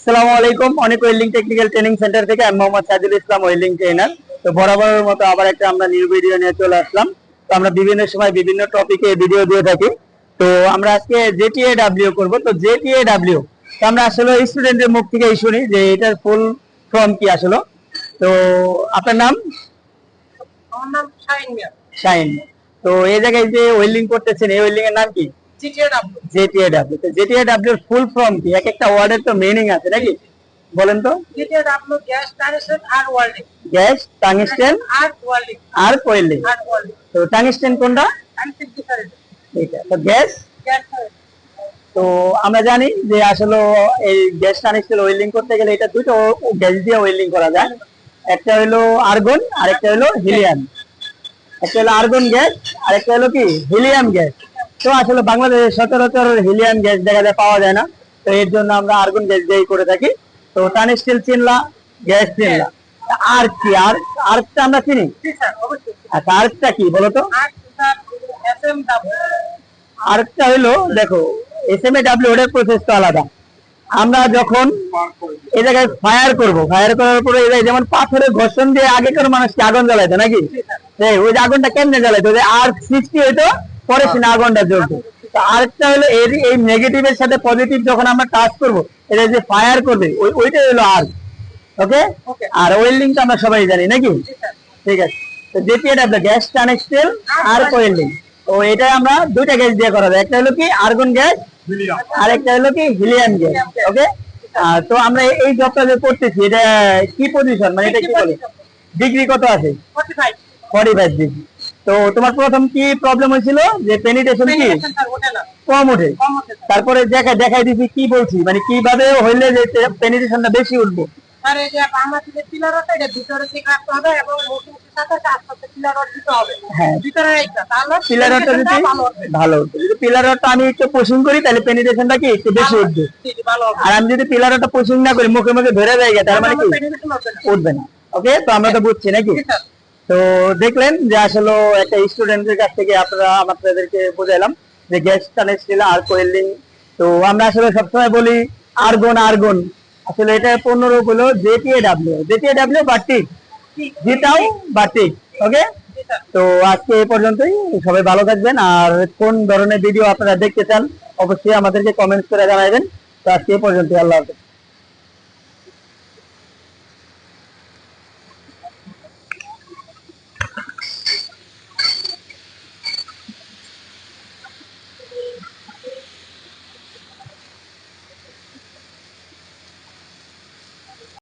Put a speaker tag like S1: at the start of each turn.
S1: আসসালামু আলাইকুম। অনেক ওয়েল্ডিং টেকনিক্যাল ট্রেনিং সেন্টার থেকে আমি মোহাম্মদ সাইদুল ইসলাম ওয়েল্ডিং ট্রেনার। তো বরাবরের মতো আবার একটা আমরা নিউ ভিডিও নিয়ে চলে আসলাম। তো আমরা বিভিন্ন সময় বিভিন্ন টপিকে ভিডিও দিয়ে থাকি। তো আমরা আজকে জেটিএ ডাব্লিউ করব। তো জেটিএ ডাব্লিউ তো আমরা আসলে স্টুডেন্টের মুখ থেকে শুনি যে এটার ফুল ফর্ম কি আসলে। তো আপনার নাম?
S2: আমার নাম শাহিন মিয়া।
S1: শাইন তো এই জায়গায় যে ওয়েল্ডিং করতেছেন এই ওয়েল্ডিং এর নাম কি?
S2: জিটিএডব্লিউ
S1: জেটিএ তো জেটিএ ডাব্লিউ ফুল ফর্ম কি? এক একটা ওয়ার্ডের তো মিনিং আছে নাকি? বলেন তো।
S2: জিটিএডব্লিউ গ্যাস টানেশন আর ওয়েল্ডিং
S1: গ্যাস টাংস্টেন
S2: আর ওয়েল্ডিং
S1: আর কোয়েল্ডিং
S2: আর ওয়েল্ডিং
S1: তো টাংস্টেন কোনটা?
S2: আমি ডিফারেন্ট
S1: এটা তো গ্যাস
S2: গ্যাস
S1: তো আমরা জানি যে আসলে এই গ্যাস টাংস্টেন ওয়েল্ডিং করতে গেলে এটা দুটো গ্যাস দিয়ে ওয়েল্ডিং করা যায়। একটা হলো আর্গন আর একটা হলো হিলিয়াম একটা হলো আর্গন গ্যাস আর একটা হলো কি? হিলিয়াম গ্যাস তো আসলে বাংলাদেশে সচরাচর হিলিয়াম গ্যাস দেখা যায় পাওয়া যায় না। তো এর জন্য আমরা আর্গন গ্যাস দিয়েই করে থাকি। তো টানস্টিল চিনলা গ্যাস চিনলা। আর কি? আর আর্কটা আমরা চিনি? আচ্ছা আর্কটা কি বলো তো?
S2: আর স্যার এসএম ডাব্লিউ
S1: আরেকটা হলো দেখো এস এম এ ডাব্লিউ ওটার প্রসেস তো আলাদা। আমরা যখন এ জায়গায় ফায়ার করব ফায়ার করার পরে এই যেমন পাথরের ঘর্ষণ দিয়ে আগেকার মানুষকে আগুন জ্বালাইতো নাকি? ওই আগুনটা কেমনে জ্বালাইতো? আর্ক সৃষ্টি হইতো পরে সে আগুনটা জ্বলতো তো আরেকটা হলো এর এই নেগেটিভের সাথে পজিটিভ যখন আমরা টাচ করব এটা যে ফায়ার করবে ওই ওইটাই হলো আর্ক ওকে
S2: আর
S1: আর ওয়েল্ডিংটা আমরা সবাই জানি নাকি? ঠিক আছে। তো যেটি এটা গ্যাস কানেক্টেল আর কোয়েল্ডিং তো এটা আমরা দুইটা গ্যাস দিয়ে করা যায়। একটা হলো কি আর্গন গ্যাস আর একটা হলো কি হিলিয়াম গ্যাস ওকে তো আমরা এই- জবটা যে করতেছি এটা কি পজিশন মানে এটা কি বলে? ডিগ্রি কত আছে?
S2: 45
S1: ফর্টি ফাইভ ডিগ্রি তো তোমার প্রথম কি প্রবলেম হয়েছিল? যে পেনিটেশন কি? কম ওঠে।
S2: স্যার।
S1: তারপরে দেখা দেখাই দিছি কি বলছি। মানে কীভাবে হইলে যে পেনিটেশনটা বেশি উঠবো?
S2: এই যে পিলার আছে এটা ভিতরে রাখতে হবে এবং
S1: হ্যাঁ। আমি একটু করি তাহলে পেনিটেশনটা কি একটু বেশি উঠবে? আর আমি যদি পিলারটা না করি মুখে মুখে ধরে যায় তার মানে কি? উঠবে না। ওকে তো আমরা তো বুঝছি নাকি? তো দেখলেন যে আসলে একটা স্টুডেন্টের কাছ থেকে আপনারা আপনাদেরকে বোঝাইলাম যে গ্যাস কানেক্টেড আর কোয়েলিং তো আমরা আসলে সবসময় বলি, আর্গন আর্গন। আসলে এটা পনেরো হলো জেটিএ ডাব্লিউ। জেটিএ ডাব্লিউ বাটিক জিটাও বাটিক ওকে
S2: জি স্যার
S1: তো আজকে এই পর্যন্তই। সবাই ভালো থাকবেন। আর কোন ধরনের ভিডিও আপনারা দেখতে চান, অবশ্যই আমাদেরকে কমেন্টস করে জানাবেন। তো আজকে এই পর্যন্তই। আল্লাহ হাফেজ।